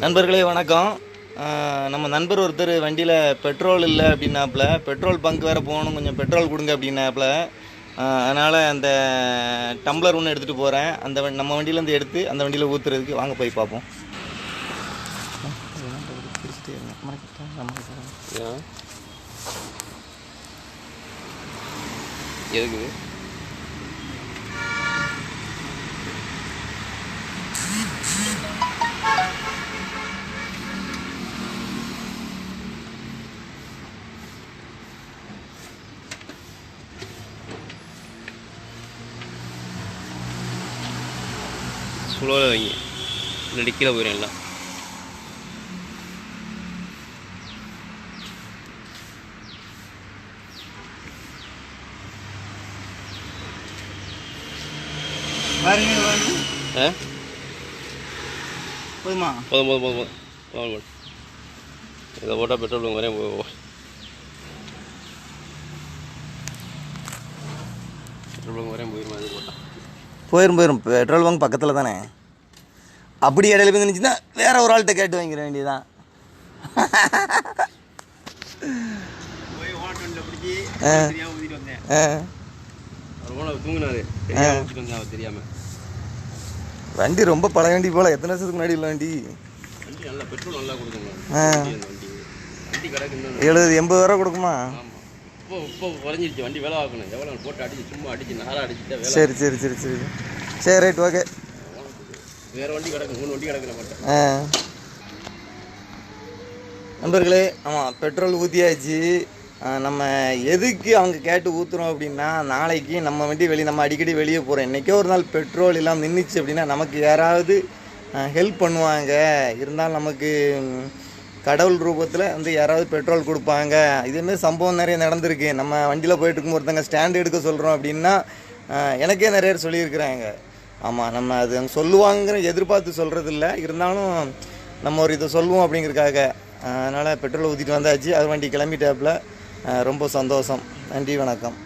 நண்பர்களே வணக்கம். நம்ம நண்பர் ஒருத்தர் வண்டியில் பெட்ரோல் இல்லை அப்படின்னாப்புல பெட்ரோல் பங்க் வேறு போகணும் கொஞ்சம் பெட்ரோல் கொடுங்க அப்படின்னாப்புல அதனால் அந்த டம்ளர் ஒன்று எடுத்துகிட்டு போகிறேன் அந்த வண்டி- நம்ம வண்டியிலேருந்து எடுத்து அந்த வண்டியில் ஊற்றுறதுக்கு வாங்க போய் பார்ப்போம். எதுக்கு ஸ்லோவில் வைங்க இல்லாட்டி கீழே போயிடும் எல்லாம் ஆ? போதுமா? போதும் போதும் போதும் போதும். போதும் போதும். இதை போட்டால் பெட்ரோல் பங்க் வரையும் போய் பெட்ரோல் பங்க் வரையும் போயிருமா இது போட்டால் போயிரும் போயிரும். பெட்ரோல் பங்க் பக்கத்தில் தானே? அப்படி இடையில போய் நினச்சின்னா வேற ஒரு ஆள்கிட்ட கேட்டு வாங்கிட வேண்டியதான் வண்டி ரொம்ப பழைய வண்டி போல. எத்தனை வருஷத்துக்கு முன்னாடி உள்ள வண்டி? எழுபது எண்பது ரூபா கொடுக்குமா? இப்போ இப்போ குறைஞ்சிருச்சு. வண்டி வேலை ஆக்கணும் எவ்வளோ போட்டு அடிச்சு சும்மா அடிச்சு நாரா அடிச்சுட்டா சரி சரி சரி சரி. சரி ரைட் ஓகே வேறு வண்டி கிடக்கு மூணு வண்டி கிடக்குற மாட்டேன் ஆ. நண்பர்களே ஆமாம் பெட்ரோல் ஊற்றியாச்சு நம்ம எதுக்கு அவங்க கேட்டு ஊற்றுறோம் அப்படின்னா நாளைக்கு நம்ம வண்டி வெளியே நம்ம அடிக்கடி வெளியே போகிறோம் என்றைக்கோ ஒரு நாள் பெட்ரோல் இல்லாமல் நின்றுச்சு அப்படின்னா நமக்கு யாராவது ஹெல்ப் பண்ணுவாங்க. இருந்தாலும் நமக்கு கடவுள் ரூபத்தில் வந்து யாராவது பெட்ரோல் கொடுப்பாங்க. இதேமாரி சம்பவம் நிறைய நடந்திருக்கு. நம்ம வண்டியில் போயிட்டு இருக்கும் ஒருத்தங்க ஸ்டாண்ட் எடுக்க சொல்கிறோம் அப்படின்னா எனக்கே நிறைய பேர் சொல்லியிருக்கிறாங்க. ஆமாம் நம்ம அது அங்கே சொல்லுவாங்கிற எதிர்பார்த்து சொல்கிறது இல்லை இருந்தாலும் நம்ம ஒரு இதை சொல்லுவோம் அப்படிங்கிறதுக்காக. அதனால் பெட்ரோல் ஊற்றிட்டு வந்தாச்சு. அது வண்டி கிளம்பிட்டாப்புல. ரொம்ப சந்தோஷம். நன்றி வணக்கம்.